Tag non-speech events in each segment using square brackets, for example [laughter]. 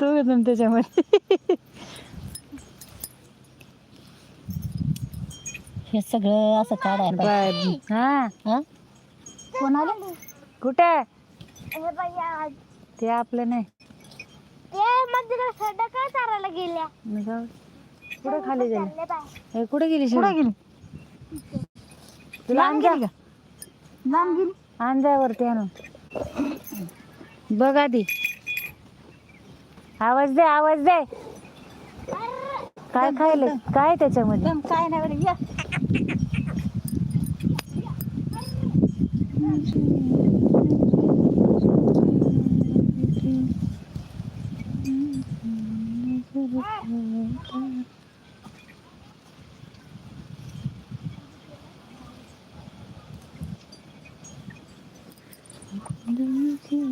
दोघ जण त्याच्यामध्ये. हे सगळं असं काढायला पाहिजे. हा? हा? कोण आलं कुठे? हे ते आपलं नाही. ते चारायला गेल्या. मग जाऊ. कुठं खाली चालले बाय. ए, कुठे गेली कुठं? गेली. तुला लांब आणजा गेली का? लांब गेली. आणजावरती आणून. बघ आधी आवाज दे आवाज दे. काय खायले? काय त्याच्यामध्ये? काय नाही बरं या.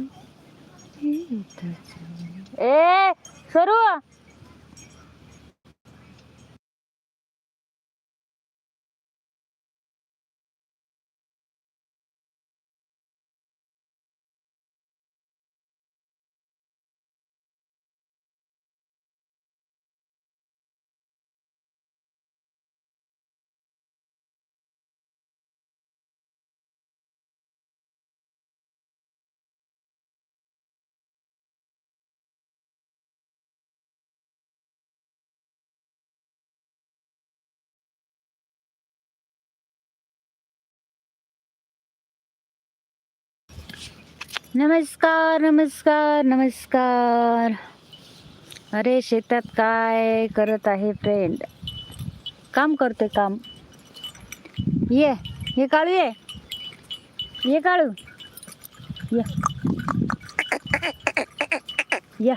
[laughs] ए सरू नमस्कार नमस्कार नमस्कार. अरे शेतात काय करत आहे फ्रेंड काम करते काम. ये ये काळू ये. ये काळू. ये. या.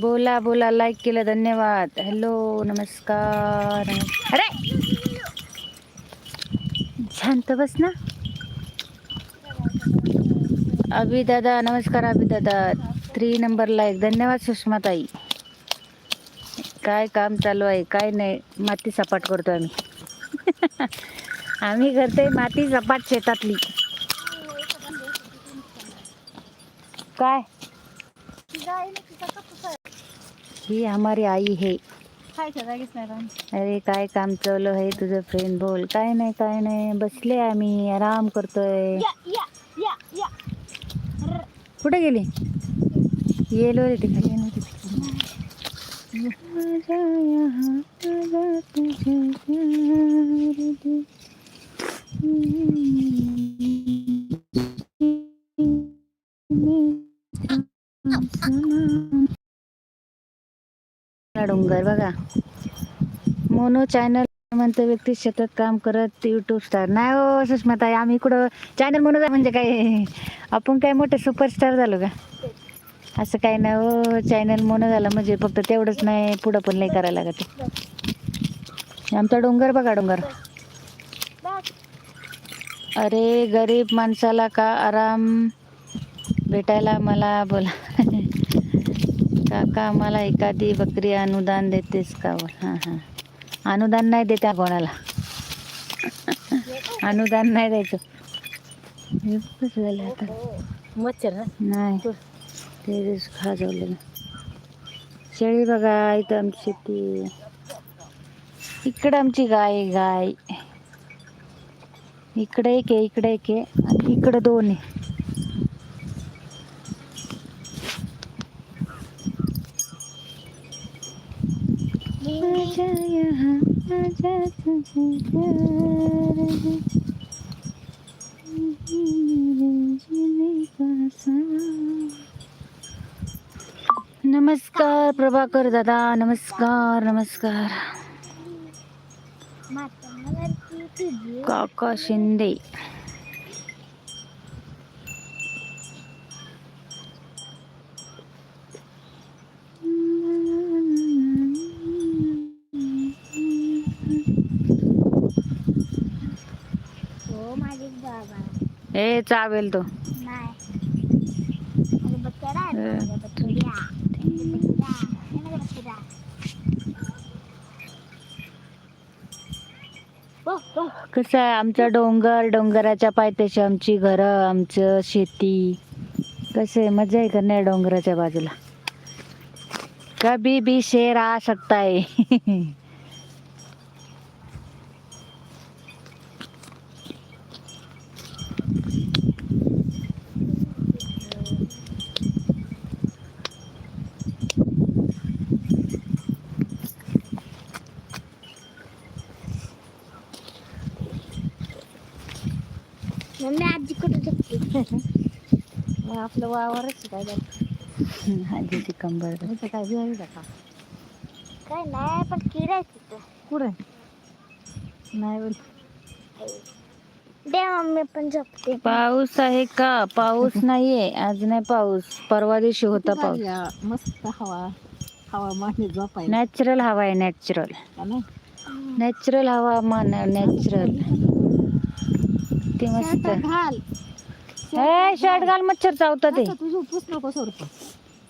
बोला बोला लाईक केलं धन्यवाद. हॅलो नमस्कार. अरे! शांत बस ना. अभि दादा नमस्कार अभि दादा थ्री नंबर लाईक धन्यवाद सुषमाताई. काय काम चालू आहे? काय नाही माती सपाट करतो आम्ही. [laughs] आम्ही करतोय माती सपाट शेतातली. काय? ही हमारी आई है. खायच्या जागीच नाही राहत. अरे काय काम चालू आहे तुझं फ्रेंड बोल. काय नाही काय नाही. बसले आम्ही. आराम करतोय. या या या या. कुठे गेली? येलो रे तिकडे. डोंगर बघा. मोनो चॅनल म्हणतो व्यक्ती शेतात काम करत युट्यूब स्टार नाही हो सुषमाताई आम्ही इकडं चॅनल म्हणून म्हणजे काय? आपण काय मोठे सुपरस्टार झालो का? असं काय नाही हो चॅनल म्हणून झालं म्हणजे फक्त तेवढंच नाही पुढं पण नाही करायला लागत. आमचा डोंगर बघा डोंगर. अरे गरीब माणसाला का आराम भेटायला मला बोला. [laughs] काका मला एखादी बकरी अनुदान देतेस का? हां हां. अनुदान नाही देत्या कोणाला अनुदान नाही द्यायचं. झालं आता. मच्छर नाही. ते खाजवलेलं शेळी बघा इथं आमची शेती. इकडं आमची गाय गाय. इकडे एक आहे इकडे एक आहे. आणि इकडं दोन आहे आजा यहाँ, आजा तुझे प्यार है। मेरे जीने का सवाल। नमस्कार प्रभाकर दादा नमस्कार नमस्कार. काका शिंदे. बकऱ्या. हो, हो. कसं आहे आमचा डोंगर? डोंगराच्या पायथ्याशी आमची घरं आमचं शेती. कसं आहे? मजा आहे का नाही डोंगराच्या बाजूला? कभी भी शेर आ सकता है [laughs] मम्मी आजी कुठे झोपते मग आपलं वावरच काय आजीची कंबर काय बिहारी का? काय नाही पण किराय तिथं. कुठे नाही बोल दे मम्मी पण झोपते. पाऊस आहे का? पाऊस नाहीये. आज नाही पाऊस. परवा दिवशी होता पाऊस. मस्त हवा. हवा मागे झोपायला. नॅचरल हवा आहे नॅचरल. नॅचरल हवा मान नॅचरल. ते मस्त. घाल. ए शर्ट घाल मच्छर चावतात ते. आता तुझं पुस नको सोडतो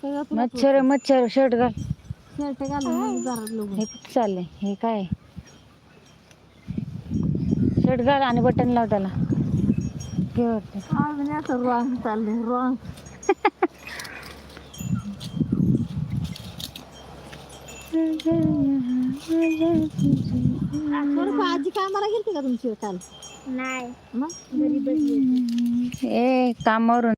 सगळं मच्छर मच्छर शर्ट घाल. शर्ट घाल मग जरा लोक. हे कुठं चाललंय? हे काय? शर्ट घाल आणि बटन लाव त्याला. घे. अजून असं रॉंग चाललंय [laughs] रॉंग आजी कामाला गेलती का तुमची काल? नाही. मग? घरी बसली होती. ए कामावरून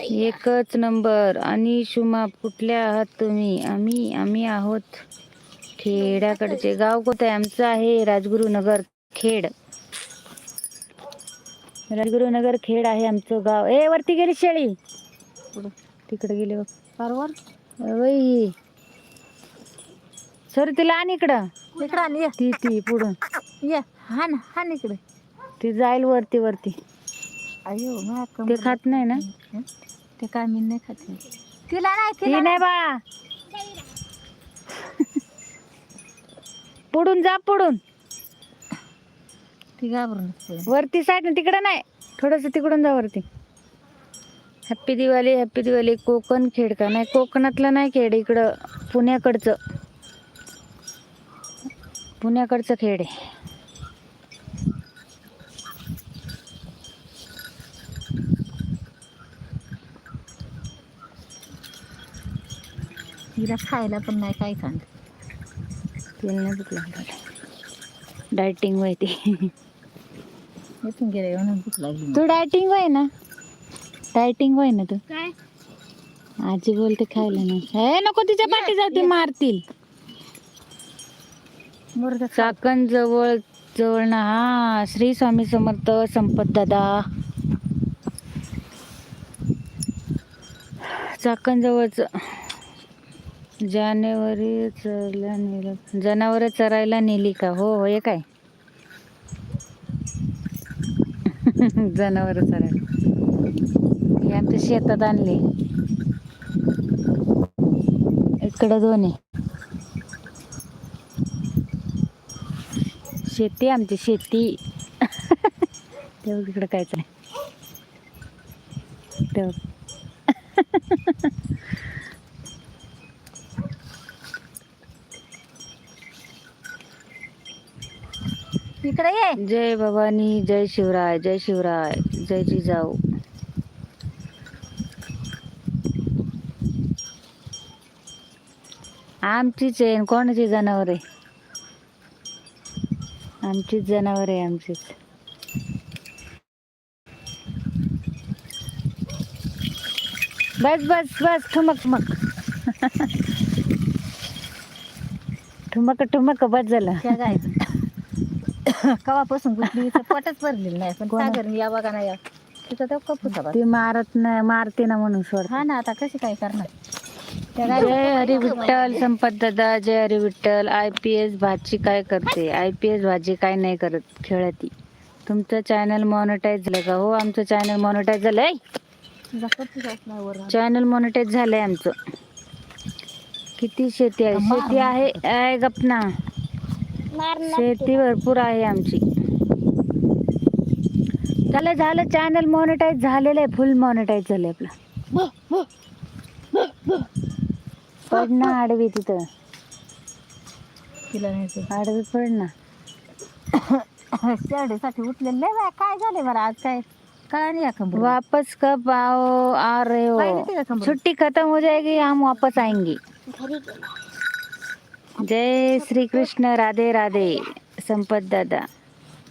एकच नंबर. आणि शुमाप कुठल्या आहात तुम्ही? आम्ही आम्ही आहोत खेड्याकडचे. गाव कोणतं? आहे आमचं आहे राजगुरुनगर खेड. राजगुरुनगर खेड आहे आमचं गाव. ए वरती गेली शेळी. पुढं. तिकडे गेले बघ. परवर वही सर तिला आण इकडं. इकडं आण, ये. ती ती पुढून ये. हान हान इकडे. ती जाईल वरती वरती. अयो ते खात नाही ना? हं? ते काय मी नाही खात तिला नाही ती तिला नाही बाळा पुढून जा पुढून. ती घाबरून असते. वरती साईड तिकडं नाही. थोडस तिकडून जा वरती. Happy Diwali happy Diwali. Konkan Khed का नाही? कोकणातलं नाही खेड इकडं पुण्याकडचं. पुण्याकडचं खेड आहे. तिला खायला पण नाही काय सांग तिला नाही भूक लागली. डायटिंग वय ती. इथून गेले म्हणून भूक लागली तू डायटिंग वय ना? डायटिंग वय ना तू? काय? आजी बोलते खायला नाही. हे नको तिच्या पाठी जाऊ ती मारतील. चाकण जवळ जवळ ना. हा श्री स्वामी समर्थ संपत दादा. चाकण जवळच जानेवारी चरायला नेलं. जनावर चरायला नेली का? हो हो हे काय? [laughs] जनावर चरायला. हे आमच्या शेतात आणले. इकडं दोन आहे. शेती आमची शेती. [laughs] तेव्हा तिकडं कायच नाही. ठेव. [laughs] इकडे ये. जय भवानी जय शिवराय जय शिवराय जय जिजाऊ. आमचीच आहे कोणाची जनावर? आहे आमचीच जनावर आहे आमचीच. बस बस बस ठुमक ठुमक. [laughs] ठुमक ठुमक बस झालं. गायचं. [laughs] कवापासून इथं [laughs] पोटच भरलेलं नाही पण कोणा- सागर या बघा ना या. तिथं तो कपूचा बघ. ती मारत नाही मारते ना म्हणून सोड. हा ना आता कशी काय करणार? त्या जय हरी विठ्ठल संपत दादा जय Hari Vitthal. I P S भाजी काय करते? आय पी एस भाजी काय नाही करत खेळती. तुमचं चॅनल मॉनिटाईज झालं का? हो आमचं चॅनल मॉनिटाईज झालंय वर चॅनल मॉनिटाईज झालंय आमचं. किती शेती आहे? शेती आहे गपना शेती भरपूर आहे आमची. झालं झालं चॅनल मॉनिटाईज झालेलं आहे फुल मॉनिटाईज झालंय आपलं. पड ना आडवी तिथं. तिला नाही आडवी पड ना उठलेलं बाय काय झाले बरं आज काय? काय नाही खबर वापस कब आओ आ रहे हो? छुट्टी खत्म हो जाएगी हम वापस आएंगे. जय श्री कृष्ण राधे राधे. संपत दादा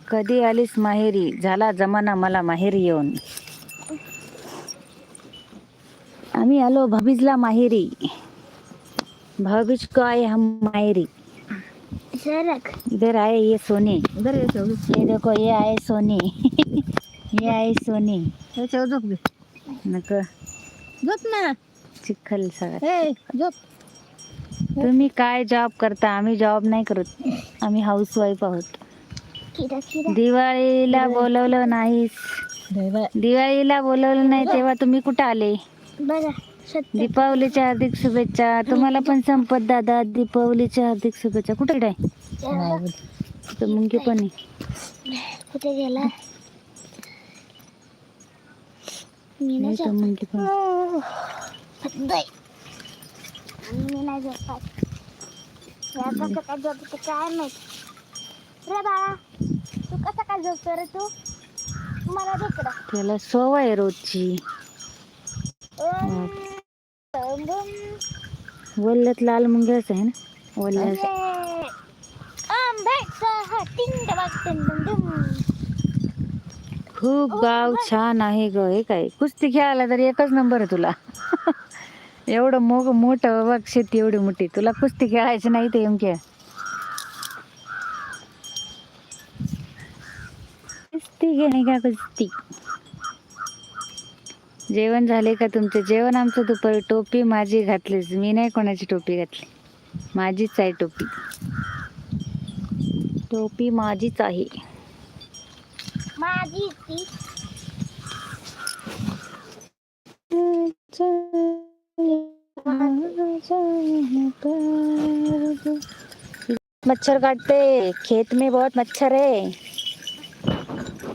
कधी आलीस माहेरी? झाला जमाना मला माहेरी येऊन. आम्ही आलो भाभीजला माहेरी. भाभीज को आए हम माहेरी इधर आए ये सोने. याच्यावर ये देखो ये आए सोने. [laughs] ये आए सोने. झोप घे नक. झोप ना. चिखल सगळं ए झोप. तुम्ही काय जॉब करता? आम्ही जॉब नाही करत. आम्ही हाऊस वाईफ आहोत दिवाळीला बोलवलं बाय दिवाळीला बोलवलं नाही तेव्हा तुम्ही कुठं आले? दीपावलीच्या हार्दिक शुभेच्छा. तुम्हाला पण संपत दादा दीपावलीच्या हार्दिक शुभेच्छा. कुठे आहे नाही. मुंगी पण कुठे गेला? नाही मुंगी पण नाही. आणि मी नाही झोपत या कसं काय झोपत काय माहीत? रे बाळा तू कसं काय झोपतो रे तू? मला झोपडा त्याला सवय रोजची. वल्ल्यात लाल मुंग्याच आहे ना? डुम खूप गाव छान आहे ग हे काय? कुस्ती खेळायला तर एकच नंबर आहे तुला. [laughs] एवढं मोग मोठं बघ शेती एवढी मोठी. तुला कुस्ती खेळायची नाही ते खेळ कुस्ती घेणे का कुस्ती? जेवण झाले का तुमचे? जेवण आमचं दुपारी. टोपी माझी घातलीच मी नाही कोणाची टोपी घातली. माझीच आहे टोपी. टोपी माझीच आहे. माझी मच्छर काटते। खेत में बहुत मच्छर है।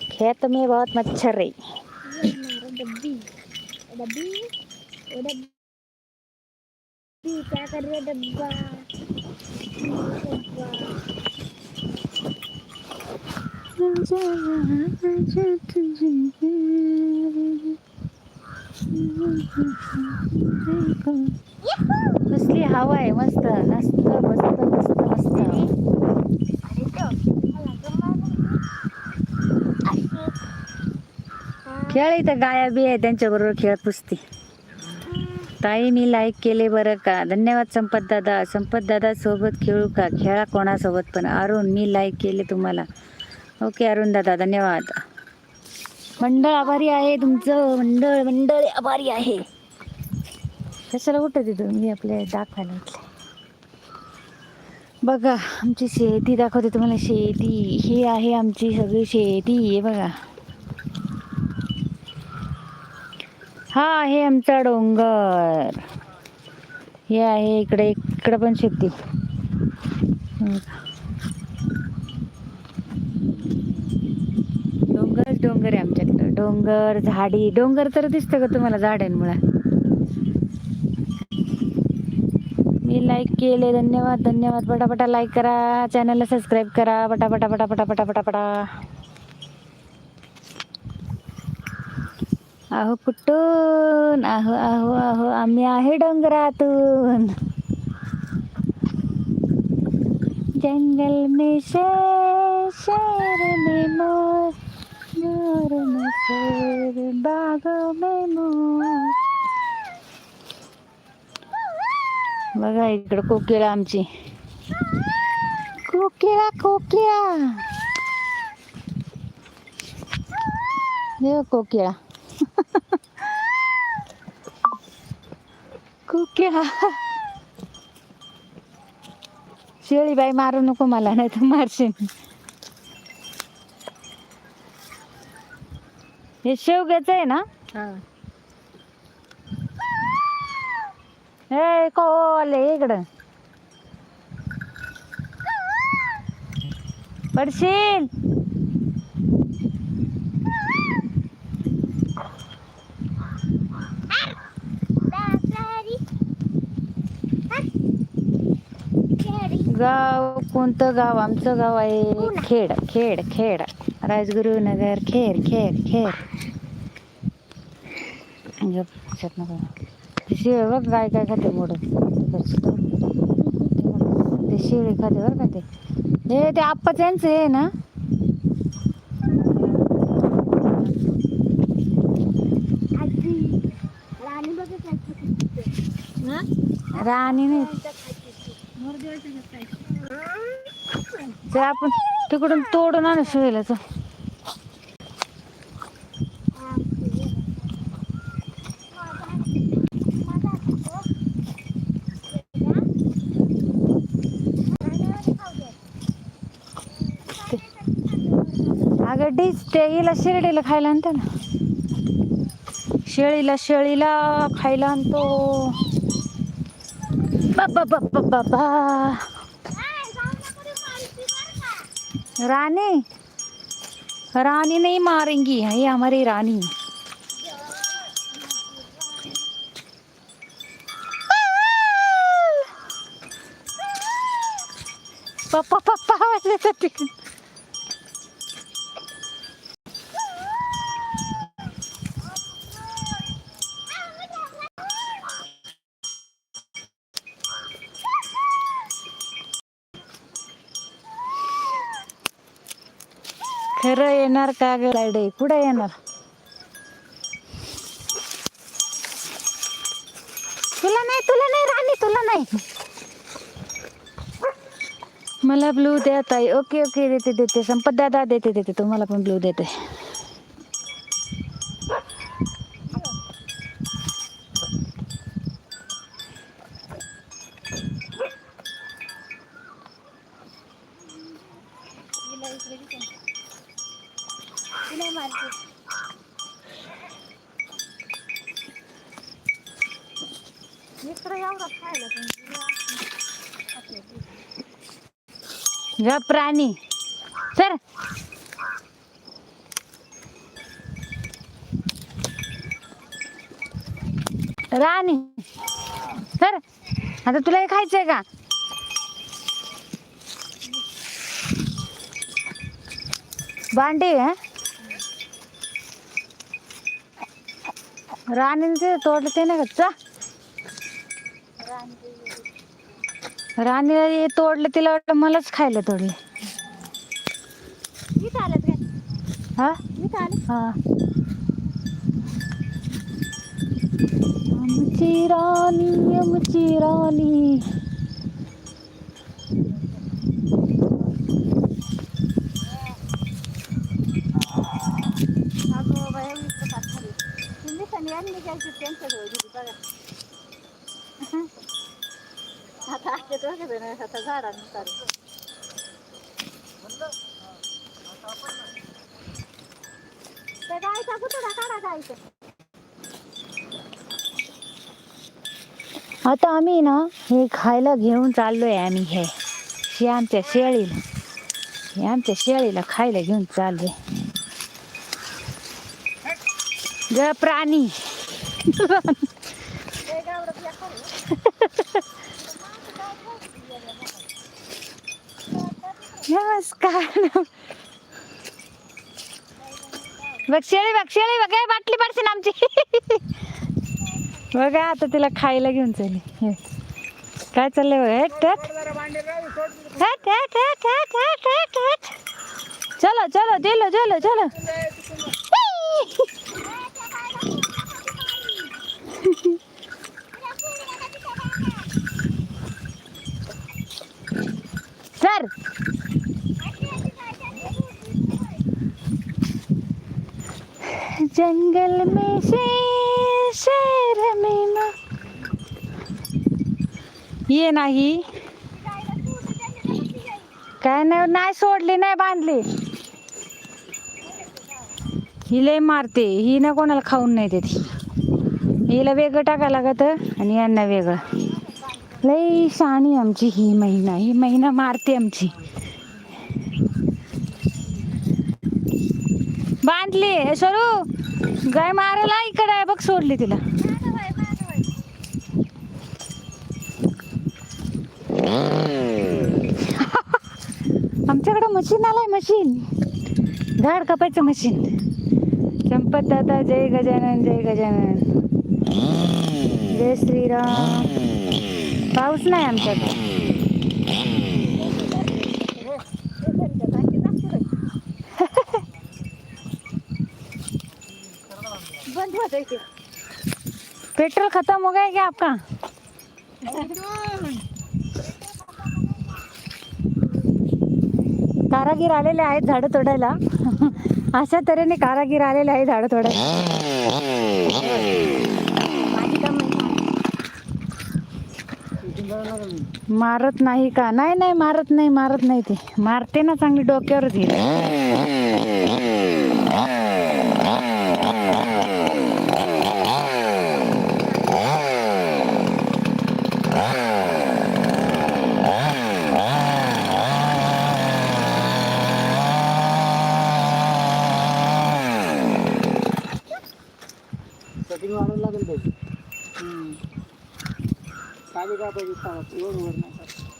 खेत में बहुत मच्छर है। क्या कर रहे डब्बा? कसली हवा आहे मस्त मस्त मस्त मस्त मस्त. खेळ इथं गाया बी आहे त्यांच्या बरोबर खेळत पुसती ताई मी लाईक केले बरं का? धन्यवाद संपत दादा. संपत दादा सोबत खेळू का? खेळा कोणासोबत पण. अरुण मी लाईक केले तुम्हाला. ओके अरुण दादा धन्यवाद. मंडळ आभारी आहे तुमचं मंडळ मंडळ आभारी आहे. कशाला कुठं तिथं? मी आपल्या दाखवायला इथले. बघा आमची शेती दाखवते तुम्हाला. शेती ही आहे आमची सगळी शेती आहे बघा. हा आहे आमचा डोंगर. हे आहे इकडे इकडं पण शेती. डोंगर झाडी. डोंगर तर दिसतं का तुम्हाला झाडांमुळे? मी लाईक केले. धन्यवाद धन्यवाद. पटापटा लाईक करा. चॅनलला सबस्क्राईब करा. पटापटा पटापटा पटापटा पटा आहो कुठून? आहो आहो आहो. आम्ही आहे डोंगरातून. जंगल में शेर शेर में मोर मोर में बघा इकडं कोकिळा आमची. कोकिळा कोकिळा. देव कोकिळा. कोकिळा. शेळी बाई मारू नको मला नाही तर मारशील. हे शेवग्याचं आहे ना? हा. कोल इकडं. पडशील. खेडी. गाव कोणतं गाव? आमचं गाव आहे खेड खेड खेड. राजगुरुनगर खेर खेर खेर गप, शकत नको. ते शिळे बघ काय काय खाते मोडून ते शिळे खाते बरं का ते. हे ते आप्पाच यांचं आहे ना. राणी नाही. आपण तिकडून तोडून आणू शिळेला त्या ते हिला शिर्डीला खायला आणते ना. शेळीला शेळीला खायला आणतो. बाबा बाबा बाबा राणी? रानी नहीं मारेंगी ये हमारी रानी पप्पा पप्पा आवाज येणार का ग? लाईडे कुठं येणार. तुला नाही तुला नाही राणी तुला नाही. मला ब्लू द्या ताई. ओके ओके देते देते. संपत दादा देते देते. तुम्हाला पण ब्लू देते तिला मारते. इकडं एवढं खायला पण ग प्राणी. सर राणी. सर आता तुला हे खायचंय का? भांडी आहे राणीने ते तोडलं ते ना का चा राणीला हे तोडलं तिला वाटलं मलाच खायला तोडले. काय? हा? हा. आमची राणी आमची राणी. अगं बाया तुम्ही बघा. आता दोघे जण कुठं? काढा जायचं. आम्ही ना हे खायला घेऊन चाललोय आम्ही हे. हे आमच्या शेळीला. हे आमच्या शेळीला खायला घेऊन चाललोय. ग प्राणी. [laughs] नमस्कार बघ शेळी बघ शेळी बघ ए, बाटली पडशील आमची बघा आता तिला खायला घेऊन चालली हे. काय चाललंय बघ हट, हट. हट, हट, हट, हट, हट, हट, हट. चलो चलो चलो चलो चलो सर जंगल में शेर शेर में ना ये नाही। काय नाही नाही सोडली नाही बांधली। ही लय मारते ही ना कोणाला खाऊन नाही देत हिला वेगळं टाकायला लागत आणि यांना वेगळं। लई शाणी आमची ही महिना ही महिना मारते आमची। बांधली स्वरूप सरू। गाय मारायला इकडे आहे बघ सोडली तिला. आमच्याकडे मशीन आलाय मशीन झाड कापायचं मशीन संपत दादा जय गजानन जय गजानन. जय श्रीराम. पाऊस नाही आमच्याकडे. देखिए पेट्रोल खत्म हो गया क्या आपका? कारागीर आलेले आहेत झाडं तोडायला. अशा तऱ्हेने कारागीर आलेले आहे झाडं तोडायला. मारत नाही का? नाही नाही मारत नाही मारत नाही ते. मारते ना चांगली डोक्यावरच घेते सेटिंग वाढवून लागेल त्याची काय बी काय पाहिजे सांगा वर वर नाही का?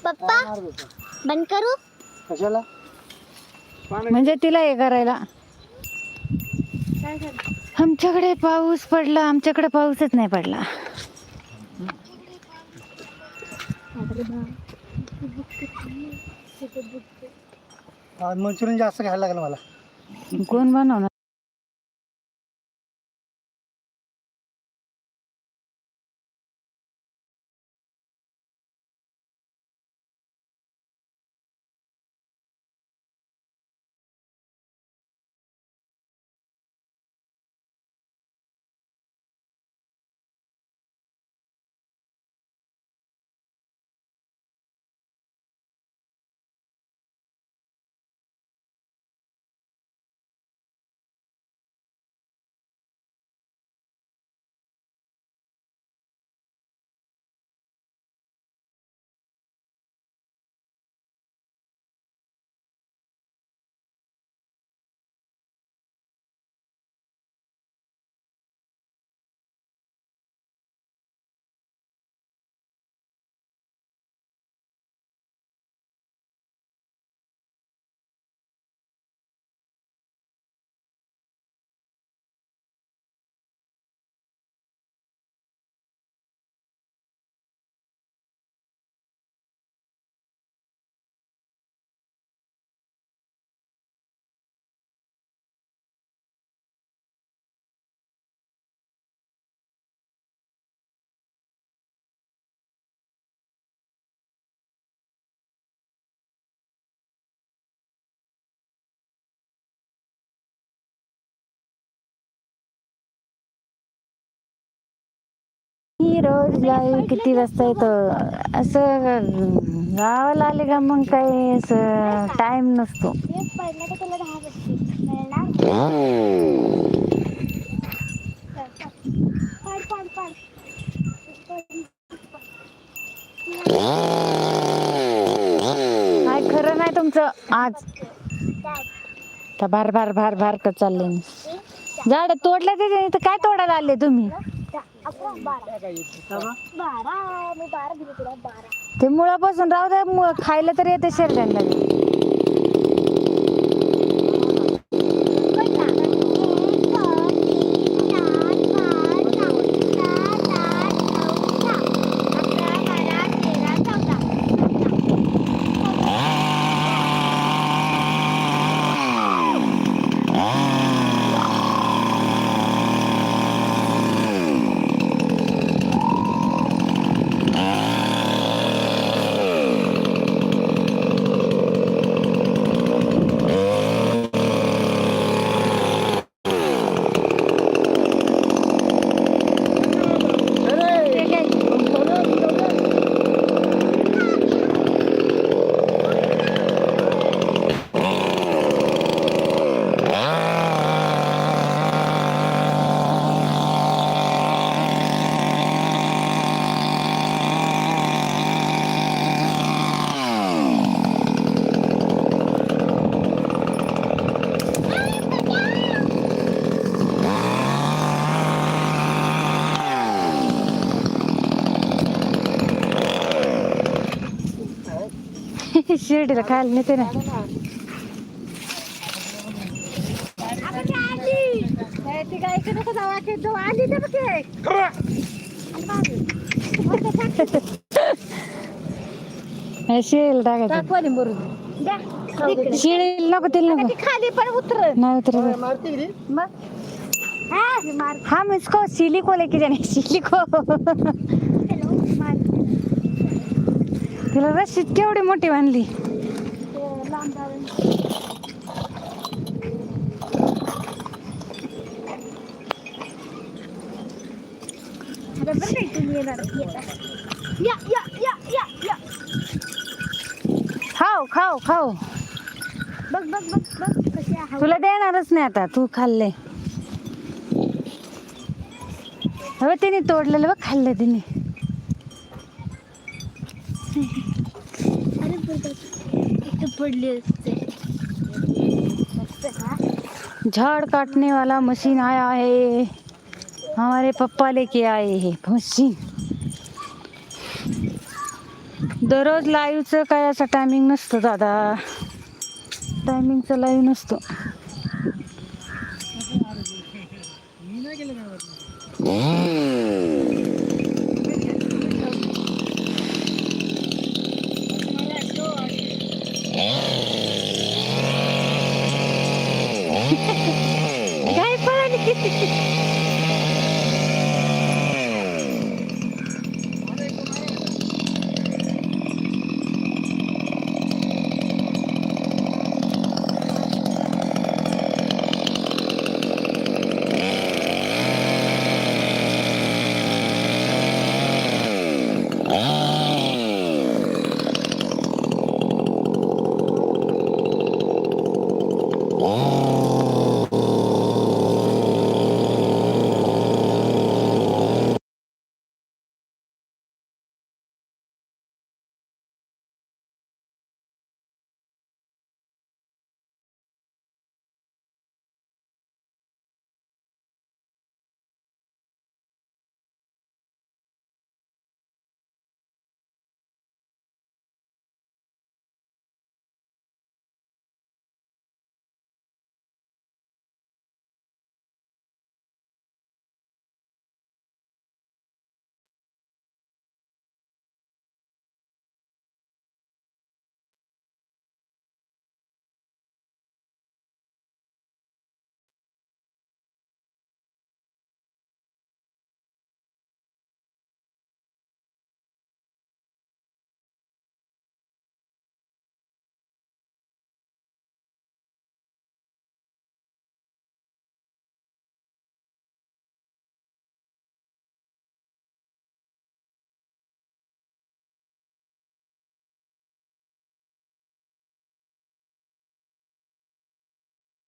पप्पा? बंद करू? कशाला? म्हणजे तिला हे करायला. काय झालं आमच्याकडे पाऊस पडला आमच्याकडे पाऊसच नाही पडला. मंचुरियन जास्त घ्यायला लागलं मला. कोण बनवणार? मी रोज गावी किती वाजता येतो? असं गावाला आले का मग काही असं टाइम नसतो. नाही काय खरं नाही तुमचं आज? तर भार भार भार भार कर चालले झाड तोडलं ते काय तोडायला आले तुम्ही? अकरा बारा. बारा मी बारा दिली तुला बारा ते मुळापासून राहू द्या मुळ खायला तर येते शरीराला. शिर्डीला खायला नेते ना. शिळीला टाकायचं. नको नको खाली पण उतर नाही उतर हा, हम इसको सिलिको लेके जाने सिलिको. तिला रशीद केवढी मोठी बांधली ते लांब जाऊन. आता बरं नाही तुम्ही येणार. या. या या या या खाऊ खाऊ खाऊ. बघ बघ बघ बघ कशी आहे. तुला देणारच नाही आता तू खाल्ले. हो तिने तोडलेलं बघ खाल्लं तिने. अरे पडली असते. झाड़ काटने वाला मशीन आया है हमारे पप्पा लेके आए है मशीन. दररोज लाईव्हचं काय असं टायमिंग नसतं दादा. टायमिंगचं लाईव्ह नसतो. काय पळाली? [laughs]